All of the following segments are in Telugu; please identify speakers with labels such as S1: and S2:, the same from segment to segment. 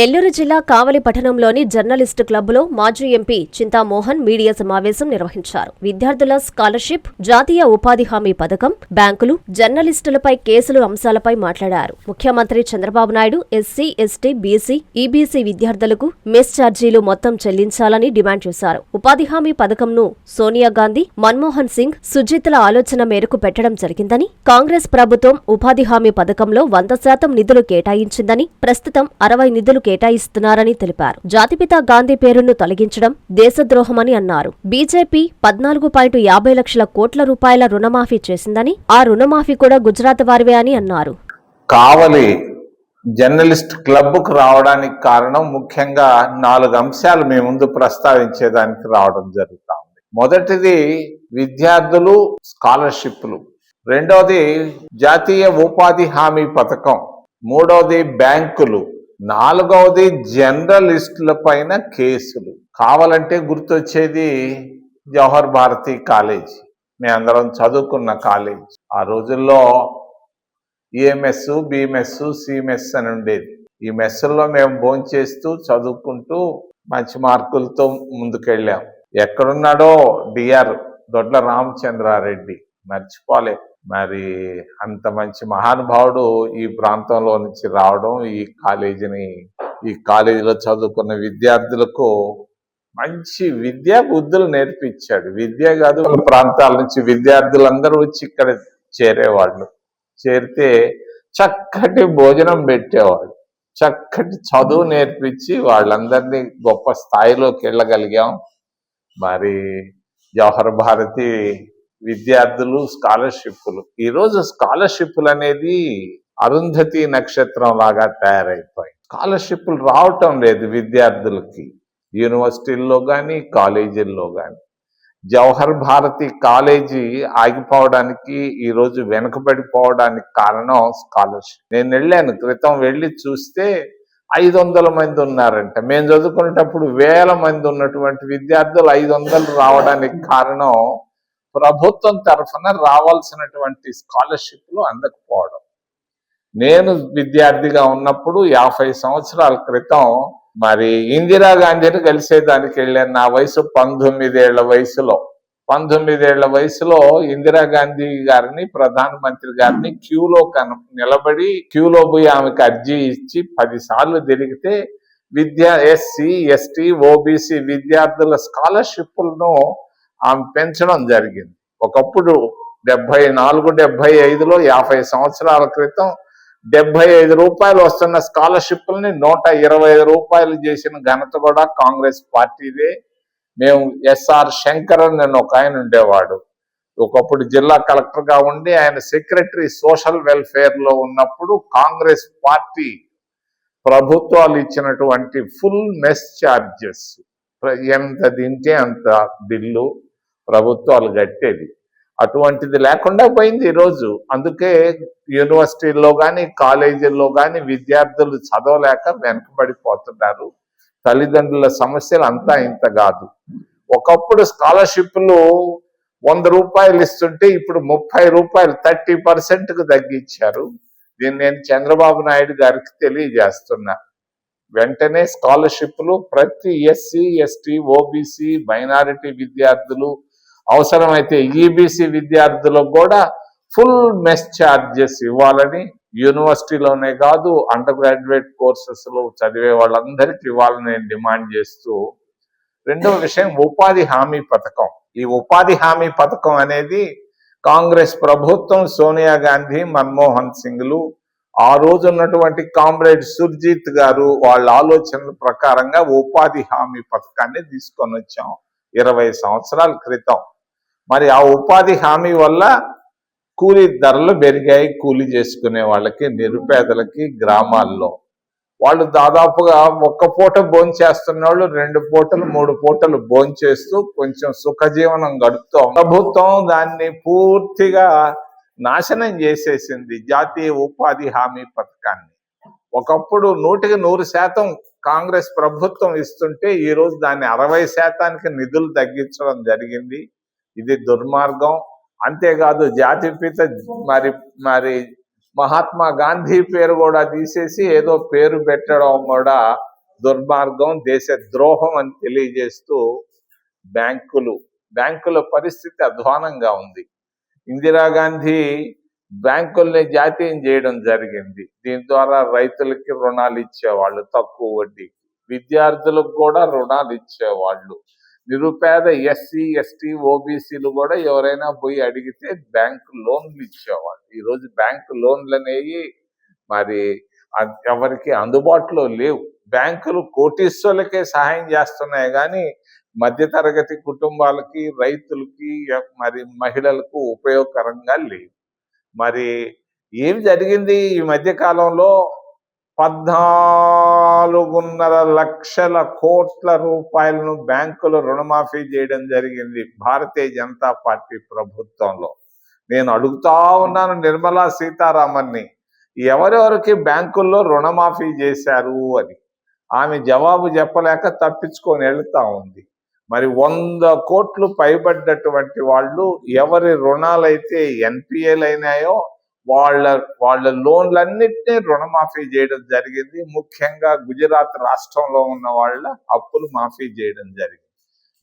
S1: నెల్లూరు జిల్లా కావలి పట్టణంలోని జర్నలిస్టు క్లబ్లో మాజీ ఎంపీ చింతామోహన్ మీడియా సమావేశం నిర్వహించారు. విద్యార్థుల స్కాలర్షిప్ జాతీయ ఉపాధి హామీ పథకం బ్యాంకులు జర్నలిస్టులపై కేసులు అంశాలపై మాట్లాడారు. ముఖ్యమంత్రి Chandrababu Naidu SC ST BC EBC విద్యార్థులకు మెస్ ఛార్జీలు మొత్తం చెల్లించాలని డిమాండ్ చేశారు. ఉపాధి హామీ పథకంను సోనియా గాంధీ మన్మోహన్ సింగ్ సుజిత్ల ఆలోచన మేరకు పెట్టడం జరిగిందని కాంగ్రెస్ ప్రభుత్వం ఉపాధి హామీ పథకంలో వంద శాతం నిధులు కేటాయించిందని ప్రస్తుతం అరవై నిధులు కేటాయిస్తున్నారని తెలిపారు. జాతిపిత గాంధీ పేరును తొలగించడం దేశద్రోహమని అన్నారు. బీజేపీ పద్నాలుగు పాయింట్ యాభై లక్షల కోట్ల రూపాయల రుణమాఫీ చేసిందని ఆ రుణమాఫీ కూడా గుజరాత్ వారివే అని అన్నారు.
S2: కావలి జర్నలిస్ట్ క్లబ్కు రావడానికి కారణం ముఖ్యంగా నాలుగు అంశాలు మీ ముందు ప్రస్తావించేదానికి రావడం జరుగుతా ఉంది. మొదటిది విద్యార్థులు స్కాలర్షిప్లు. రెండవది జాతీయ ఉపాధి హామీ పథకం. మూడవది బ్యాంకులు. నాలుగవది జర్నలిస్టుల పైన కేసులు. కావాలంటే గుర్తొచ్చేది జవహర్ భారతి కాలేజ్. మేము అందరం చదువుకున్న కాలేజ్. ఆ రోజుల్లో ఈఎంఎస్ బిఎంఎస్ సిఎంఎస్ అని ఉండేది. ఈ మెస్సుల్లో మేము భోంచేస్తూ చదువుకుంటూ మంచి మార్కులతో ముందుకెళ్ళాం. ఎక్కడున్నాడో డిఆర్ దొడ్ల రామచంద్రారెడ్డి. మర్చిపోలేదు మరి అంత మంచి మహానుభావుడు ఈ ప్రాంతంలో నుంచి రావడం ఈ కాలేజీని ఈ కాలేజీలో చదువుకున్న విద్యార్థులకు మంచి విద్యా బుద్ధులు నేర్పించాడు. విద్య కాదు మన ప్రాంతాల నుంచి విద్యార్థులందరూ వచ్చి ఇక్కడ చేరేవాళ్ళు. చేరితే చక్కటి భోజనం పెట్టేవాడు చక్కటి చదువు నేర్పించి వాళ్ళందరినీ గొప్ప స్థాయిలోకి వెళ్ళగలిగాం. మరి జవహర్ భారతి విద్యార్థులు స్కాలర్షిప్లు ఈరోజు స్కాలర్షిప్లు అనేది అరుంధతి నక్షత్రం లాగా తయారైపోయి స్కాలర్షిప్లు రావటం లేదు విద్యార్థులకి. యూనివర్సిటీల్లో కానీ కాలేజీల్లో కానీ జవహర్ భారతి కాలేజీ ఆగిపోవడానికి ఈరోజు వెనుకబడిపోవడానికి కారణం స్కాలర్షిప్. నేను వెళ్ళాను. క్రితం వెళ్ళి చూస్తే ఐదు వందల మంది ఉన్నారంట. మేము చదువుకునేటప్పుడు వేల మంది ఉన్నటువంటి విద్యార్థులు ఐదు వందలు రావడానికి కారణం ప్రభుత్వం తరఫున రావాల్సినటువంటి స్కాలర్షిప్లు అందకపోవడం. నేను విద్యార్థిగా ఉన్నప్పుడు యాభై సంవత్సరాల క్రితం మరి ఇందిరాగాంధీని కలిసేదానికి వెళ్ళాను. నా వయసు పంతొమ్మిదేళ్ళ వయసులో. పంతొమ్మిదేళ్ళ వయసులో ఇందిరాగాంధీ గారిని ప్రధానమంత్రి గారిని క్యూలో కన నిలబడి క్యూలో పోయి ఆమెకు అర్జీ ఇచ్చి పదిసార్లు తిరిగితే విద్యా ఎస్సీ ఎస్టీ ఓబీసీ విద్యార్థుల స్కాలర్షిప్లను ఆమె పెంచడం జరిగింది. ఒకప్పుడు డెబ్బై నాలుగు డెబ్బై ఐదులో యాభై సంవత్సరాల క్రితం డెబ్బై ఐదు రూపాయలు వస్తున్న స్కాలర్షిప్లని నూట ఇరవై ఐదు రూపాయలు చేసిన ఘనత కూడా కాంగ్రెస్ పార్టీదే. మేము ఎస్ఆర్ శంకర్ అని నేను ఒక ఆయన ఉండేవాడు. ఒకప్పుడు జిల్లా కలెక్టర్గా ఉండి ఆయన సెక్రటరీ సోషల్ వెల్ఫేర్లో ఉన్నప్పుడు కాంగ్రెస్ పార్టీ ప్రభుత్వాలు ఇచ్చినటువంటి ఫుల్ మెస్ ఛార్జెస్. ఎంత తింటే అంత బిల్లు. ప్రభుత్వాలు కట్టేది. అటువంటిది లేకుండా పోయింది ఈరోజు. అందుకే యూనివర్సిటీల్లో కానీ కాలేజీల్లో కానీ విద్యార్థులు చదవలేక వెనకబడిపోతున్నారు. తల్లిదండ్రుల సమస్యలు అంతా ఇంత కాదు. ఒకప్పుడు స్కాలర్షిప్లు వంద రూపాయలు ఇస్తుంటే ఇప్పుడు ముప్పై రూపాయలు థర్టీ పర్సెంట్కు తగ్గించారు. దీన్ని నేను చంద్రబాబు నాయుడు గారికి తెలియజేస్తున్నా. వెంటనే స్కాలర్షిప్లు ప్రతి ఎస్సీ ఎస్టీ ఓబీసీ మైనారిటీ విద్యార్థులు అవసరమైతే ఈబీసీ విద్యార్థులకు కూడా ఫుల్ మెస్ ఛార్జెస్ ఇవ్వాలని యూనివర్సిటీలోనే కాదు అండర్ గ్రాడ్యుయేట్ కోర్సెస్లో చదివే వాళ్ళందరికీ ఇవ్వాలని డిమాండ్ చేస్తూ రెండవ విషయం ఉపాధి హామీ పథకం. ఈ ఉపాధి హామీ పథకం అనేది కాంగ్రెస్ ప్రభుత్వం సోనియా గాంధీ మన్మోహన్ సింగ్లు ఆ రోజు ఉన్నటువంటి కామ్రేడ్ సుర్జిత్ గారు వాళ్ళ ఆలోచనల ప్రకారంగా ఉపాధి హామీ పథకాన్ని తీసుకొని వచ్చాం. ఇరవై సంవత్సరాల క్రితం. మరి ఆ ఉపాధి హామీ వల్ల కూలీ ధరలు పెరిగాయి కూలీ చేసుకునే వాళ్ళకి నిరుపేదలకి గ్రామాల్లో. వాళ్ళు దాదాపుగా ఒక్క పూట భోంచేస్తున్న వాళ్ళు రెండు పూటలు మూడు పూటలు భోంచేస్తూ కొంచెం సుఖజీవనం గడుపుతాం ప్రభుత్వం దాన్ని పూర్తిగా నాశనం చేసేసింది జాతీయ ఉపాధి హామీ పథకాన్ని. ఒకప్పుడు నూటికి నూరు శాతం కాంగ్రెస్ ప్రభుత్వం ఇస్తుంటే ఈ రోజు దాన్ని అరవై శాతానికి నిధులు తగ్గించడం జరిగింది. ఇది దుర్మార్గం. అంతేకాదు జాతిపిత మరి మరి మహాత్మా గాంధీ పేరు కూడా తీసేసి ఏదో పేరు పెట్టడం కూడా దుర్మార్గం దేశ ద్రోహం అని తెలియజేస్తూ బ్యాంకులు బ్యాంకుల పరిస్థితి అధ్వానంగా ఉంది. ఇందిరాగాంధీ బ్యాంకుల్ని జాతీయం చేయడం జరిగింది. దీని ద్వారా రైతులకి రుణాలు ఇచ్చేవాళ్ళు తక్కువ వడ్డీ విద్యార్థులకు కూడా రుణాలు ఇచ్చేవాళ్ళు. నిరుపేద ఎస్సీ ఎస్టీ ఓబీసీలు కూడా ఎవరైనా పోయి అడిగితే బ్యాంకు లోన్లు ఇచ్చేవాళ్ళు. ఈరోజు బ్యాంకు లోన్లు అనేవి మరి ఎవరికి అందుబాటులో లేవు. బ్యాంకులు కోటీశ్వరులకే సహాయం చేస్తున్నాయి కానీ మధ్యతరగతి కుటుంబాలకి రైతులకి మరి మహిళలకు ఉపయోగకరంగా లేవు. మరి ఏం జరిగింది ఈ మధ్య కాలంలో? పద్నాలుగున్నర లక్షల కోట్ల రూపాయలను బ్యాంకులు రుణమాఫీ చేయడం జరిగింది భారతీయ జనతా పార్టీ ప్రభుత్వంలో. నేను అడుగుతా ఉన్నాను నిర్మలా సీతారామన్ని ఎవరెవరికి బ్యాంకుల్లో రుణమాఫీ చేశారు అని. ఆమె జవాబు చెప్పలేక తప్పించుకొని వెళ్తా ఉంది. మరి వంద కోట్లు పైబడ్డటువంటి వాళ్ళు ఎవరి రుణాలైతే ఎన్పిఏలు అయినాయో వాళ్ళ వాళ్ళ లోన్లన్నింటినీ రుణమాఫీ చేయడం జరిగింది. ముఖ్యంగా గుజరాత్ రాష్ట్రంలో ఉన్న వాళ్ళ అప్పులు మాఫీ చేయడం జరిగింది.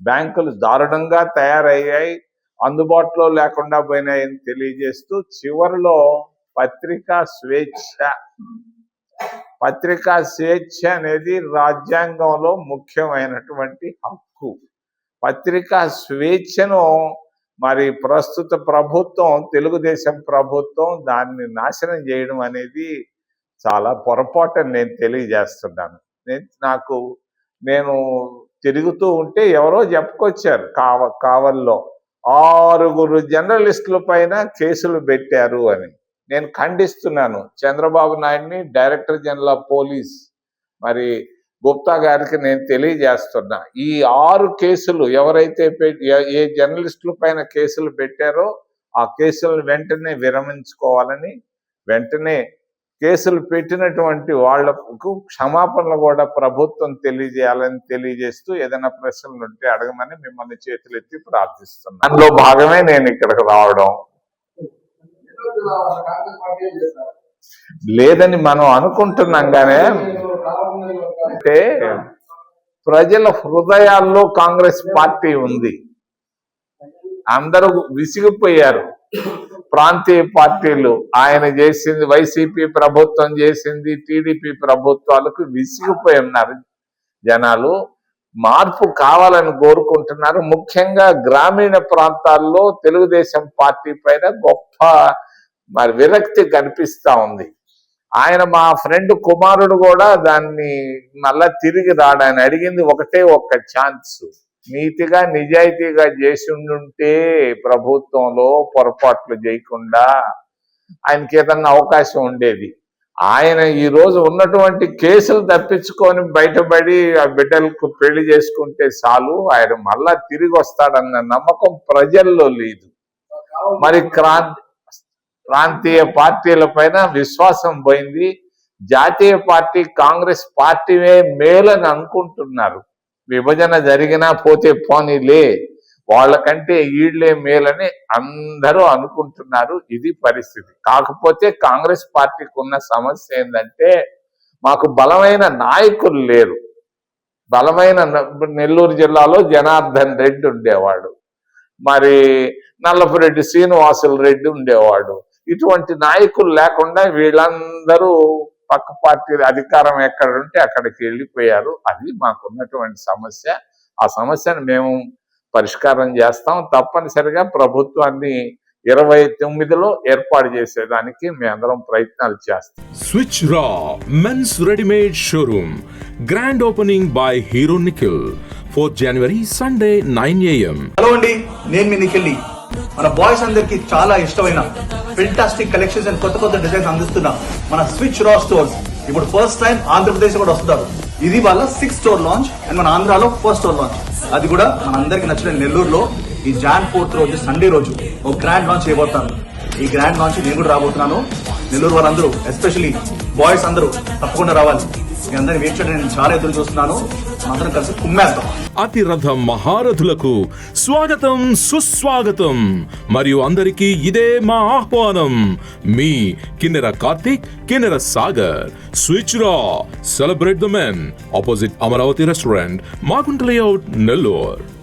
S2: బ్యాంకులు దారుణంగా తయారయ్యాయి. అందుబాటులో లేకుండా పోయినాయని తెలియజేస్తూ చివరిలో పత్రికా స్వేచ్ఛ. పత్రికా స్వేచ్ఛ అనేది రాజ్యాంగంలో ముఖ్యమైనటువంటి హక్కు. పత్రికా స్వేచ్ఛను మరి ప్రస్తుత ప్రభుత్వం తెలుగుదేశం ప్రభుత్వం దాన్ని నాశనం చేయడం అనేది చాలా పొరపాటు అని నేను తెలియజేస్తున్నాను. నేను నాకు నేను తిరుగుతూ ఉంటే ఎవరో చెప్పుకొచ్చారు కావ కావల్లో. ఆరుగురు జర్నలిస్టుల పైన కేసులు పెట్టారు అని. నేను ఖండిస్తున్నాను. చంద్రబాబు నాయుడిని డైరెక్టర్ జనరల్ ఆఫ్ పోలీస్ మరి గుప్తా గారికి నేను తెలియజేస్తున్నా ఈ ఆరు కేసులు ఎవరైతే ఏ- జర్నలిస్టుల పైన కేసులు పెట్టారో ఆ కేసులను వెంటనే విరమించుకోవాలని వెంటనే కేసులు పెట్టినటువంటి వాళ్ళకు క్షమాపణలు కూడా ప్రభుత్వం తెలియజేయాలని తెలియజేస్తూ ఏదైనా ప్రశ్నలు ఉంటే అడగమని మిమ్మల్ని చేతులెత్తి ప్రార్థిస్తున్నాను. అందులో భాగమే నేను ఇక్కడికి రావడం. లేదని మనం అనుకుంటున్నాం కానీ అంటే ప్రజల హృదయాల్లో కాంగ్రెస్ పార్టీ ఉంది. అందరూ విసిగిపోయారు. ప్రాంతీయ పార్టీలు ఆయన చేసింది వైసీపీ ప్రభుత్వం చేసింది టీడీపీ ప్రభుత్వాలకు విసిగిపోయి ఉన్నారు జనాలు. మార్పు కావాలని కోరుకుంటున్నారు. ముఖ్యంగా గ్రామీణ ప్రాంతాల్లో తెలుగుదేశం పార్టీ పైన గొప్ప మరి విరక్తి కనిపిస్తా ఉంది. ఆయన మా ఫ్రెండ్ కుమారుడు కూడా దాన్ని మళ్ళా తిరిగి రాడు. ఆయన అడిగింది ఒకటే ఒక్క ఛాన్స్. నీతిగా నిజాయితీగా చేసి ఉండుంటే ప్రభుత్వంలో పొరపాట్లు చేయకుండా ఆయనకి ఏదన్నా అవకాశం ఉండేది. ఆయన ఈ రోజు ఉన్నటువంటి కేసులు తప్పించుకొని బయటపడి ఆ బిడ్డలకు పెళ్ళి చేసుకుంటే చాలు ఆయన మళ్ళా తిరిగి వస్తాడన్న నమ్మకం ప్రజల్లో లేదు. మరి క్రాంతి ప్రాంతీయ పార్టీల పైన విశ్వాసం పోయింది. జాతీయ పార్టీ కాంగ్రెస్ పార్టీవే మేలని అనుకుంటున్నారు. విభజన జరిగినా పోతే పోనీలే. వాళ్ళకంటే ఈళ్ళే మేలని అందరూ అనుకుంటున్నారు. ఇది పరిస్థితి. కాకపోతే కాంగ్రెస్ పార్టీకి ఉన్న సమస్య ఏంటంటే మాకు బలమైన నాయకులు లేరు. బలమైన నెల్లూరు జిల్లాలో జనార్దన్ రెడ్డి ఉండేవాడు. మరి నల్లపురెడ్డి శ్రీనివాసులు రెడ్డి ఉండేవాడు. ఇటువంటి నాయకులు లేకుండా వీళ్ళందరూ పక్క పార్టీ అధికారం ఎక్కడ ఉంటే అక్కడికి వెళ్ళిపోయారు అది మాకున్నటువంటి సమస్య ఆ సమస్యను మేము పరిష్కారం చేస్తాం తప్పనిసరిగా ప్రభుత్వాన్ని ఇరవై తొమ్మిదిలో ఏర్పాటు చేసేదానికి మేమందరం ప్రయత్నాలు చేస్తాం
S3: Switch Raw Men's Ready-Made Showroom. Grand opening by Hero Nikhil. 4th January, Sunday, 9 a.m.
S4: Hello అండి నేను మీ నిఖిల్ని మన బాయ్స్ అందరికి చాలా ఇష్టమైన ఫెంటాస్టిక్ కలెక్షన్స్ అండ్ కొత్త కొత్త డిజైన్స్ అందిస్తున్న మన స్విచ్ రా స్టోర్స్ ఇప్పుడు ఫస్ట్ టైం ఆంధ్రప్రదేశ్ కూడా వస్తున్నారు. ఇది వాళ్ళ సిక్స్ స్టోర్ లాంచ్ అండ్ మన ఆంధ్రాలో ఫస్ట్ స్టోర్ లాంచ్ అది కూడా మన అందరికి నచ్చిన నెల్లూరులో ఈ జాన్ ఫోర్త్ రోజు సండే రోజు ఒక గ్రాండ్ లాంచ్ చేయబోతాను ఈ గ్రాండ్ లాంచ్ నేను కూడా రాబోతున్నాను. నెల్లూరు వాళ్ళందరూ ఎస్పెషలీ బాయ్స్ అందరూ తప్పకుండా రావాలి. మీ అందరిని నేను చాలా ఎదురు చూస్తున్నాను. కలిసి
S3: అతిరథ మహారథులకు స్వాగతం సుస్వాగతం. మరియు అందరికీ ఇదే మా ఆహ్వానం. మీ కిన్నెర కార్తిక్ కిన్నెర సాగర్. స్విచ్ రా. Celebrate the men opposite Amaravati restaurant Magunta layout Nellore.